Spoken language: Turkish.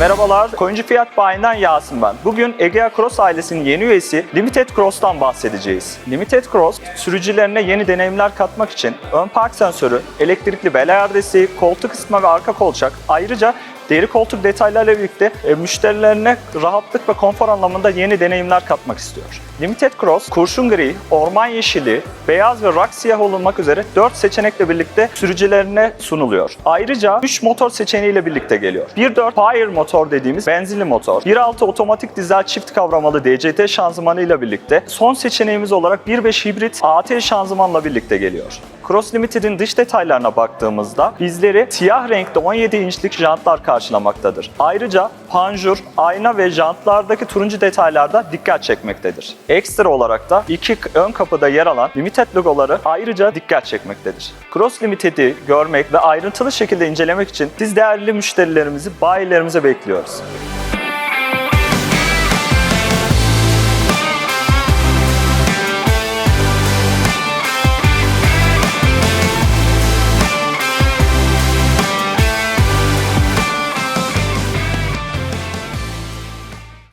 Merhabalar, Coinci Fiyat Bayi'nden Yasin ben. Bugün Egea Cross ailesinin yeni üyesi Limited Cross'tan bahsedeceğiz. Limited Cross, sürücülerine yeni deneyimler katmak için ön park sensörü, elektrikli bel ayardesi, koltuk ısıtma ve arka kolçak, ayrıca deri koltuk detaylarıyla birlikte e, müşterilerine rahatlık ve konfor anlamında yeni deneyimler katmak istiyor. Limited Cross, kurşun gri, orman yeşili, beyaz ve rock siyah olmak üzere 4 seçenekle birlikte sürücülerine sunuluyor. Ayrıca 3 motor seçeneğiyle birlikte geliyor. 1.4 Fire motor dediğimiz benzinli motor, 1.6 otomatik dizel çift kavramalı DCT şanzımanıyla birlikte son seçeneğimiz olarak 1.5 hibrit AT şanzımanla birlikte geliyor. Cross Limited'in dış detaylarına baktığımızda bizleri siyah renkte 17 inçlik jantlar karşılamaktadır. Ayrıca panjur, ayna ve jantlardaki turuncu detaylar da dikkat çekmektedir. Ekstra olarak da iki ön kapıda yer alan Limited logoları ayrıca dikkat çekmektedir. Cross Limited'i görmek ve ayrıntılı şekilde incelemek için siz değerli müşterilerimizi bayilerimize bekliyoruz.